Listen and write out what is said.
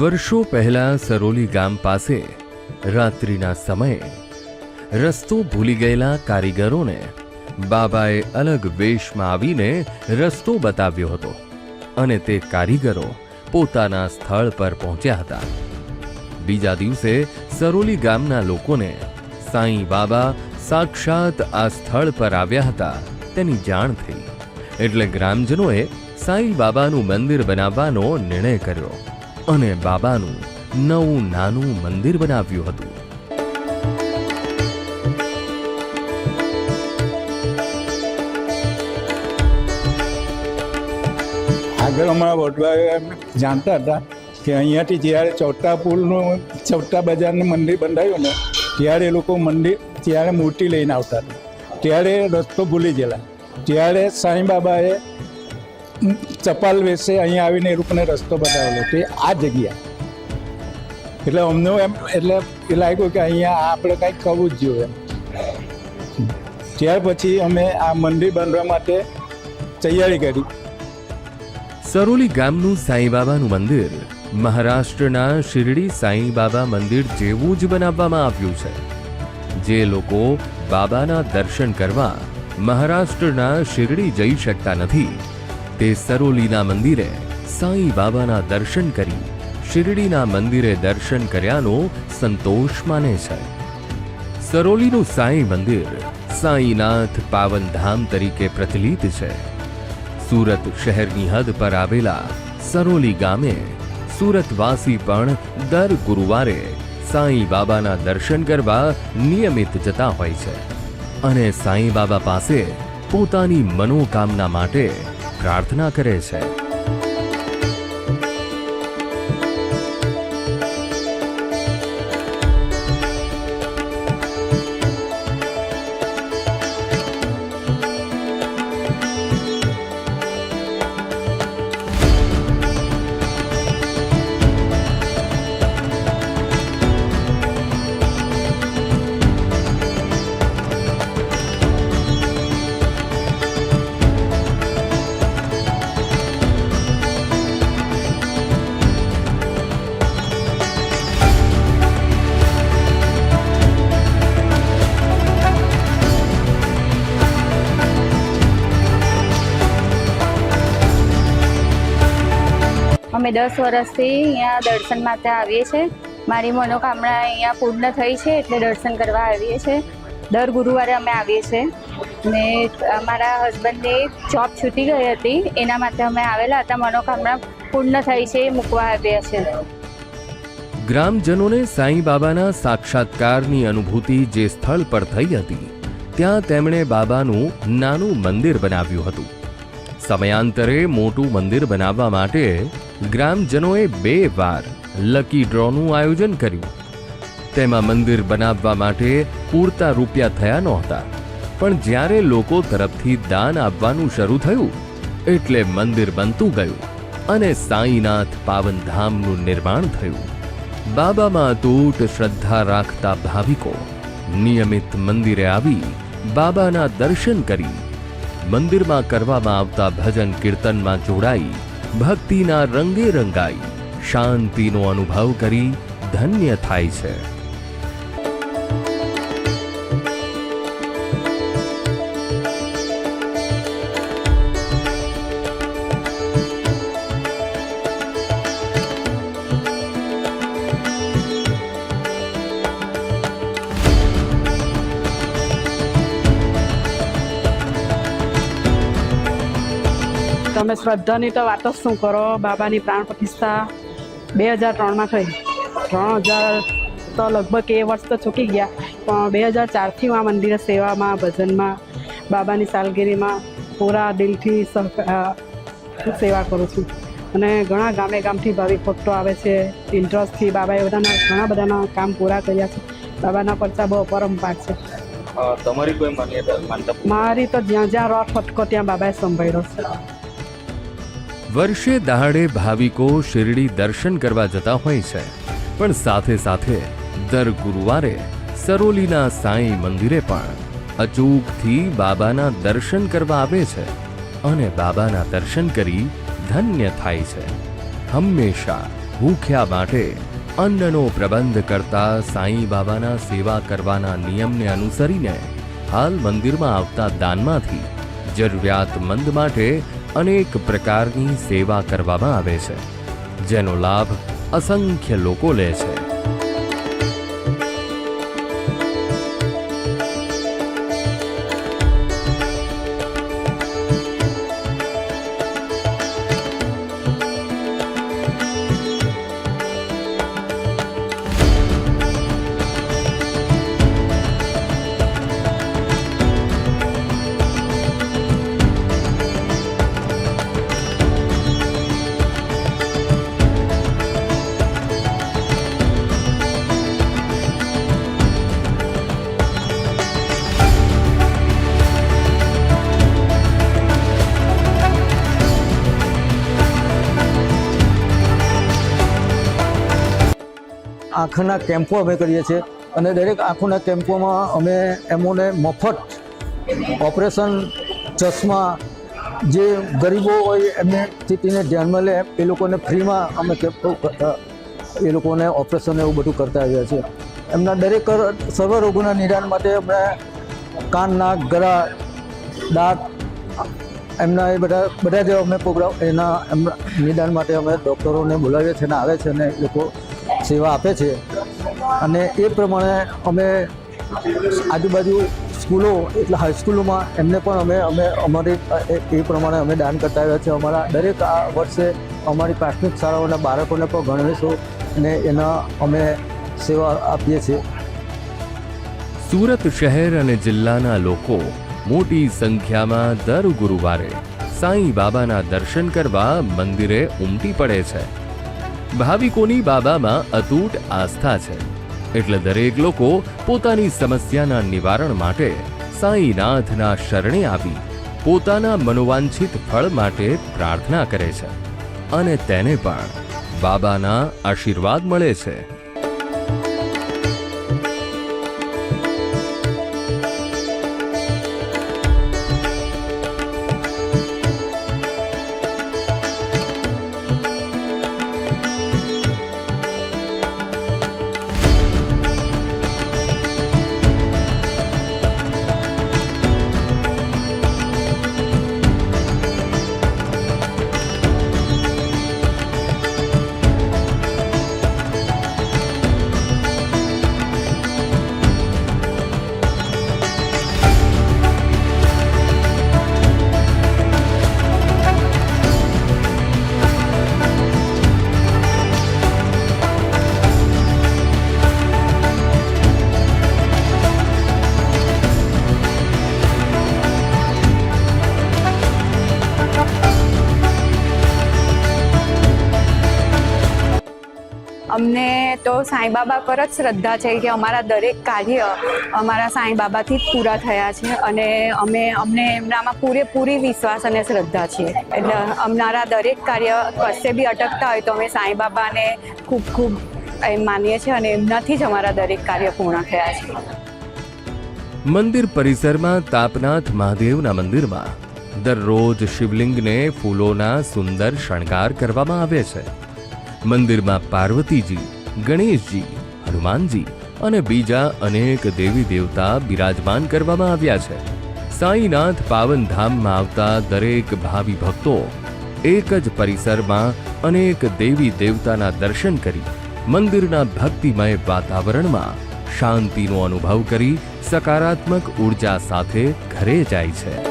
વર્ષો પહેલા સરોલી ગામ પાસે રાત્રિના સમયે રસ્તો ભૂલી ગયેલા કારીગરોને બાબાએ અલગ વેશમાં આવીને રસ્તો બતાવ્યો હતો અને તે કારીગરો પોતાના સ્થળ પર પહોંચ્યા હતા. બીજા દિવસે સરોલી ગામના લોકોને સાંઈ બાબા સાક્ષાત આ સ્થળ પર આવ્યા હતા તેની જાણ થઈ. એટલે ગ્રામજનોએ સાંઈ બાબાનું મંદિર બનાવવાનો નિર્ણય કર્યો. અને બાબાનું નવું નાનું મંદિર બનાવ્યું હતું. આગળ અમારા વડવા જાણતા હતા કે અહીંયાથી જ્યારે ચૌટા પુલનું, ચૌટા બજારનું મંદિર બંધાયું ને, ત્યારે એ લોકો મંદિર ત્યારે મૂર્તિ લઈને આવતા હતા. ત્યારે રસ્તો ભૂલી ગયેલા. ત્યારે સાંઈ બાબાએ ચપાલ વેસે અહીંયા આવીને એ લોકોને રસ્તો બતાવેલો તે આ જગ્યા. એટલે અમને એમ, એટલે એ લાગ્યું કે અહીંયા આપણે કંઈક કરવું જ જોઈએ ત્યાર પછી અમે આ મંદિર બાંધવા માટે તૈયારી કરી. સરોલી ગામનું સાંઈબાબાનું મંદિર મહારાષ્ટ્રના શિરડી સાંઈબાબા મંદિર જેવું જ બનાવવામાં આવ્યું છે. જે લોકો બાબાના દર્શન કરવા મહારાષ્ટ્રના શિરડી જઈ શકતા નથી. તે સરોલીના મંદિરે સાંઈ બાબાના દર્શન કરી શિરડીના મંદિરે દર્શન કર્યાનો સંતોષ માને છે. સરોલીનું સાંઈ મંદિર સાંઈનાથ પાવનધામ તરીકે પ્રચલિત છે. સુરત શહેરની હદ પર આવેલા સરોલી ગામે સુરતવાસી પણ દર ગુરુવારે સાંઈ બાબાના દર્શન કરવા નિયમિત જતા હોય છે અને સાંઈ બાબા પાસે પોતાની મનોકામના માટે પ્રાર્થના કરે છે. અમે દસ વર્ષથી અહીંયા દર્શન માટે આવીએ છીએ. મારી મનોકામના અહીંયા પૂર્ણ થઈ છે એટલે દર્શન કરવા આવીએ છીએ. દર ગુરુવારે અમે આવીએ છીએ. ને અમારા હસબન્ડને જોબ છૂટી ગઈ હતી. એના માટે અમે આવેલા હતા. મનોકામના પૂર્ણ થઈ છે એ મૂકવા આવ્યા છે. ગ્રામજનોને સાંઈ બાબાના સાક્ષાત્કારની અનુભૂતિ જે સ્થળ પર થઈ હતી, ત્યાં તેમણે બાબાનું નાનું મંદિર બનાવ્યું હતું. સમયાંતરે મોટું મંદિર બનાવવા માટે ગ્રામજનોએ બે વાર લકી ડ્રોનું આયોજન કર્યું. તેમાં મંદિર બનાવવા માટે પૂરતા રૂપિયા થયા નહોતા. પણ જ્યારે લોકો તરફથી દાન આપવાનું શરૂ થયું, એટલે મંદિર બનતું ગયું અને સાંઈનાથ પાવનધામનું નિર્માણ થયું. બાબામાં અતૂટ શ્રદ્ધા રાખતા ભાવિકો નિયમિત મંદિરે આવી બાબાના દર્શન કરી મંદિરમાં કરવામાં આવતા ભજન કીર્તનમાં જોડાઈ ભક્તિના રંગે રંગાઈ. શાંતિનો અનુભવ કરી ધન્ય થાય છે. તમે શ્રદ્ધાની તો વાત જ શું કરો? બાબાની પ્રાણ પ્રતિષ્ઠા બે હજાર ત્રણમાં થઈ. ત્રણ હજાર તો લગભગ એ વર્ષ તો ચૂકી ગયા પણ બે હજાર ચારથી હું આ મંદિરે સેવામાં ભજનમાં બાબાની સાલગીરીમાં પૂરા દિલથી સેવા કરું છું. અને ઘણા ગામે ગામથી ભાવિક ભક્તો આવે છે. ઇન્ટરેસ્ટથી બાબાએ બધાના ઘણા બધાના કામ પૂરા કર્યા છે. બાબાના પરચા બહુ અપરંપાર છે. તમારી કોઈ માન્યતા માનતા મારી તો જ્યાં જ્યાં રોટ ફટકો ત્યાં બાબાએ સંભાળ્યો છે. વર્ષે દહાડે ભાવિકો શિરડી દર્શન કરવા જતા હોય છે. પણ સાથે સાથે દર ગુરુવારે સરોલીના સાંઈ મંદિરે પણ અચૂકથી બાબાના દર્શન કરવા આવે છે અને બાબાના દર્શન કરી ધન્ય થાય છે. હંમેશા ભૂખ્યા માટે અન્નનો પ્રબંધ કરતા સાંઈ બાબાના સેવા કરવાના નિયમને અનુસરીને હાલ મંદિરમાં આવતા દાનમાંથી જરૂરિયાતમંદ માટે અનેક પ્રકારની સેવા કરવામાં આવે છે જેનો લાભ અસંખ્ય લોકો લે છે. આંખના કેમ્પો અમે કરીએ છીએ અને દરેક આંખોના કેમ્પોમાં અમે એમોને મફત ઓપરેશન ચશ્મા જે ગરીબો હોય એમને સ્થિતિને ધ્યાનમાં લે, એ લોકોને ફ્રીમાં અમે કેમ્પો એ લોકોને ઓપરેશન એવું બધું કરતા આવ્યા છીએ. એમના દરેક સર્વ રોગોના નિદાન માટે અમે કાન, નાક, ગળા, દાંત, એમના એ બધા બધા જે અમે પ્રોગ્રામ, એના એમના નિદાન માટે અમે ડૉક્ટરોને બોલાવીએ છીએ અને આવે છે અને લોકો સેવા આપે છે. અને એ પ્રમાણે અમે આજુબાજુ સ્કૂલો, એટલે હાઈસ્કૂલોમાં એમને પણ અમે અમે અમારી, એ- પ્રમાણે અમે દાન કરતા આવ્યા છે. અમારા દરેક આ વર્ષે અમારી પ્રાથમિક શાળાઓના બાળકોને પણ ગણવેશો અને એના અમે સેવા આપીએ છીએ. સુરત શહેર અને જિલ્લાના લોકો મોટી સંખ્યામાં દર ગુરુવારે સાંઈ બાબાના દર્શન કરવા મંદિરે ઉમટી પડે છે. ભાવિકોની બાબામાં અતૂટ આસ્થા છે. એટલે દરેક લોકો પોતાની સમસ્યાના નિવારણ માટે સાંઈનાથના શરણે આવી પોતાના મનોવાંછિત ફળ માટે પ્રાર્થના કરે છે. અને તેને પણ બાબાના આશીર્વાદ મળે છે. સાંઈબાબા પર જ શ્રદ્ધા છે કે અમારા દરેક કાર્ય અમારા સાંઈબાબાથી જ પૂરા થયા છે અને અમે અમને એમનામાં પૂરેપૂરી વિશ્વાસ અને શ્રદ્ધા છે. એટલે અમારા દરેક કાર્ય કશે બી અટકતા હોય તો અમે સાંઈબાબાને ખૂબ ખૂબ એમ માનીએ છીએ અને એમનાથી જ અમારા દરેક કાર્ય પૂર્ણ થયા છે. મંદિર પરિસરમાં તાપનાથ મહાદેવના મંદિરમાં દરરોજ શિવલિંગને ફૂલોના સુંદર શણગાર કરવામાં આવે છે. મંદિરમાં પાર્વતીજી ગણેશજી, હનુમાનજી અને બીજા અનેક દેવી દેવતા બિરાજમાન કરવામાં આવ્યા છે. સાંઈનાથ પાવનધામમાં આવતા દરેક ભાવિ ભક્તો એક જ પરિસરમાં અનેક દેવી દેવતાના દર્શન કરી મંદિરના ભક્તિમય વાતાવરણમાં શાંતિનો અનુભવ કરી સકારાત્મક ઊર્જા સાથે ઘરે જાય છે.